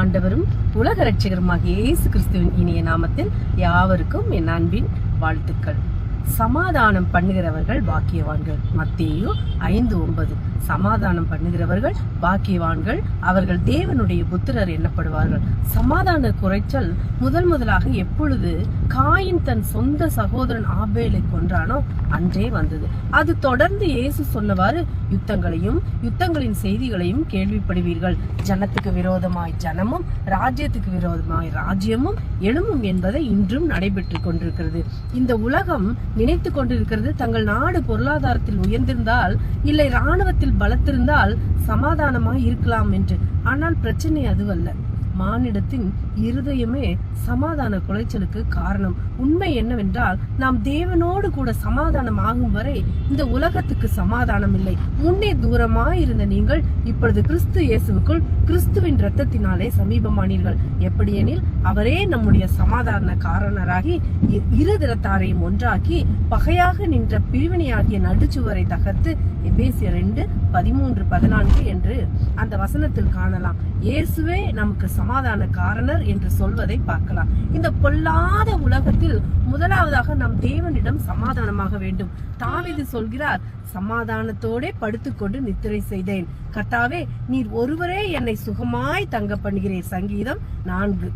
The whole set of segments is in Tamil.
ஆண்டவரும் உலக ரட்சகருமாக இயேசு கிறிஸ்துவின் இனிய நாமத்தில் யாவருக்கும் என் அன்பின் வாழ்த்துக்கள். சமாதானம் பண்ணுகிறவர்கள் பாக்கியவான்கள். மத்தேயு ஐந்து ஒன்பது. சமாதானம் பண்ணுகிறவர்கள் பாக்கியவான்கள். அவர்கள் தேவனுடைய புத்திரர் எண்ணப்படுவார்கள் சமாதான குறைச்சல் முதல் முதலாக எப்பொழுது காயின் தன் சொந்த சகோதரன் ஆபேலை கொன்றானோ அன்றே வந்தது. அது தொடர்ந்து இயேசு சொன்னவாறு யுத்தங்களையும் யுத்தங்களின் செய்திகளையும் கேள்விப்படுவீர்கள். ஜனத்துக்கு விரோதமாய் ஜனமும் ராஜ்யத்துக்கு விரோதமாய் ராஜ்யமும் எழும்பும் என்பதை இன்றும் நடைபெற்று கொண்டிருக்கிறது. இந்த உலகம் நினைத்து கொண்டிருக்கிறது. தங்கள் நாடு பொருளாதாரத்தில் உயர்ந்திருந்தால் இல்லை ராணுவத்தில் பலத்திருந்தால் சமாதானமாக இருக்கலாம் என்று. ஆனால் பிரச்சனை அதுவல்ல. மானிடத்தின் இருதயமே சமாதான குலைச்சலுக்கு காரணம். உண்மை என்னவென்றால் நாம் தேவனோடு கூட சமாதானம் ஆகும் வரை இந்த உலகத்துக்கு சமாதானம் இல்லை முன்னே தூரமாய் இருந்த நீங்கள் இப்பொழுது கிறிஸ்து இயேசுவுக்குள் கிறிஸ்துவின் ரத்தத்தினாலே சமீபமானீர்கள். எப்படியெனில் அவரே நம்முடைய சமாதான காரணராகி இரு திறத்தாரையும் ஒன்றாக்கி பகையாக நின்ற பிரிவினையாகிய நடுச்சுவரை தகர்த்து எபேசிய ரெண்டு பதிமூன்று பதினான்கு என்று அந்த வசனத்தில் காணலாம். இயேசுவே நமக்கு சமாதான காரணர் என்று சொல்வதை பார்க்கலாம். இந்த பொல்லாத உலகத்தில் முதலாவதாக நாம் தேவனிடம் சமாதானமாக வேண்டும். தாவிது சொல்கிறார் சமாதானத்தோடே படுத்துக்கொண்டு நித்திரை செய்தேன். கர்த்தாவே நீர் ஒருவரே என்னை சுகமாய் தங்க பண்ணுகிறேன் சங்கீதம் நான்கு.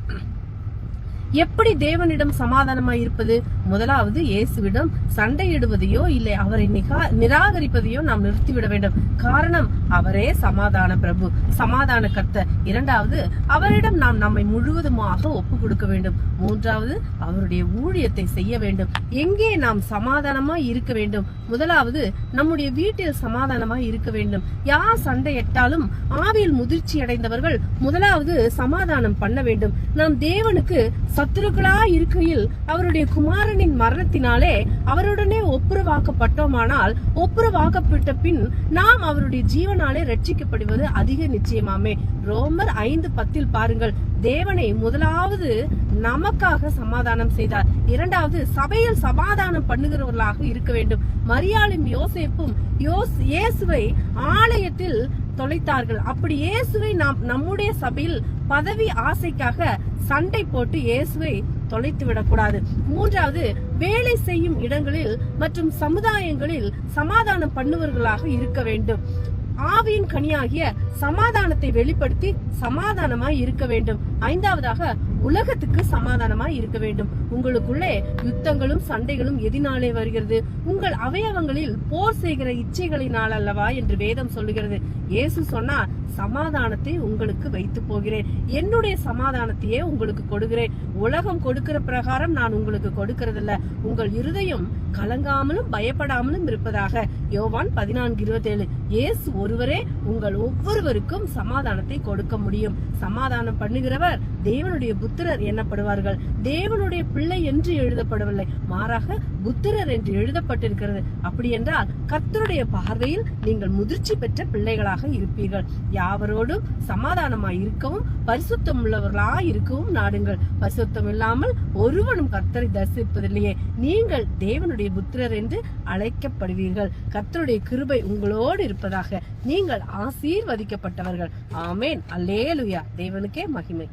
எப்படி தேவனிடம் சமாதானமாய் இருப்பது முதலாவது இயேசுவிடம் சண்டையிடுவதையோ இல்லை அவரை நிராகரிப்பதையோ நாம் நிறுத்திவிட வேண்டும். காரணம் அவரே சமாதான பிரபு சமாதான கர்த்த இரண்டாவது அவரிடம் நாம் நம்மை முழுவதுமாக ஒப்பு கொடுக்க வேண்டும். மூன்றாவது அவருடைய ஊழியத்தை செய்ய வேண்டும். எங்கே நாம் சமாதானமாய் இருக்க வேண்டும்? முதலாவது நம்முடைய வீட்டில் சமாதானமாய் இருக்க வேண்டும். யார் சண்டையிட்டாலும் ஆவியில் முதிர்ச்சி அடைந்தவர்கள் முதலாவது சமாதானம் பண்ண வேண்டும். நாம் தேவனுக்கு சத்துருக்களா இருக்கையில் அவருடைய குமாரனின் மரணத்தினாலே அவருடனே ஒப்புரவாக்கப்பட்டோமானால் ஒப்புரவாக்கப்பட்ட பின் நாம் அவருடைய ஜீவனாலே ரட்சிக்கப்படுவது அதிக நிச்சயமாமே. ரோமர் ஐந்து பத்தில் பாருங்கள். தேவனை முதலாவது நமக்காக சமாதானம் செய்தார். இரண்டாவது சபையில் சமாதானம் பண்ணுகிறவர்களாக இருக்க வேண்டும். மரியாளும் யோசேப்பும் யோஸ் இயேசுவை ஆலயத்தில் தொலைத்தார்கள். அப்படி இயேசுவை நாம் நம்முடைய சபையில் பதவி ஆசைக்காக சண்டை போட்டு இயேசுவை தொலைத்து விடக்கூடாது. மூன்றாவது வேலை செய்யும் இடங்களில் மற்றும் சமுதாயங்களில் சமாதானம் பண்ணுவர்களாக இருக்க வேண்டும். ஆவியின் கனியாகிய சமாதானத்தை வெளிப்படுத்தி சமாதானமாய் இருக்க வேண்டும். ஐந்தாவதாக உலகத்துக்கு சமாதானமாய் இருக்க வேண்டும். உங்களுக்குள்ளே யுத்தங்களும் சண்டைகளும் எதினாலே வருகிறது. உங்கள் அவயவங்களில் போர் செய்கிற இச்சைகளினால் அல்லவா என்று வேதம் சொல்லுகிறது. இயேசு சொன்னார் சமாதானத்தை உங்களுக்கு வைத்து போகிறேன். என்னுடைய சமாதானத்தையே உங்களுக்கு கொடுக்கிறேன். உலகம் கொடுக்கிற பிரகாரம் நான் உங்களுக்கு கொடுக்கறதில்ல. உங்கள் இருதயம் கலங்காமலும் பயப்படாமலும் இருப்பதாக. யோவான் பதினான்கு இருபத்தேழு. இயேசு ஒருவரே உங்கள் ஒவ்வொரு ஒவ்வொருவருக்கும் சமாதானத்தை கொடுக்க முடியும். சமாதானம் பண்ணுகிறவர் தேவனுடைய புத்திரர் எண்ணப்படுவார்கள் தேவனுடைய பிள்ளை என்று எழுதப்படவில்லை. மாறாக புத்திரர் என்று எழுதப்பட்டிருக்கிறது. அப்படி என்றால் கர்த்தருடைய பார்வையில் நீங்கள் முதிர்ச்சி பெற்ற பிள்ளைகளாக இருப்பீர்கள். யாவரோடும் சமாதானமாய் இருக்கவும் பரிசுத்தம் உள்ளவர்களாய் இருக்கவும் நாடுங்கள். பரிசுத்தம் இல்லாமல் ஒருவனும் கர்த்தரை தரிசிப்பதில்லையே. நீங்கள் தேவனுடைய புத்திரர் என்று அழைக்கப்படுவீர்கள். கர்த்தருடைய கிருபை உங்களோடு இருப்பதாக. நீங்கள் ரட்சிக்கப்பட்டவர்கள் ஆமேன். அல்லேலுயா. தேவனுக்கே மகிமை.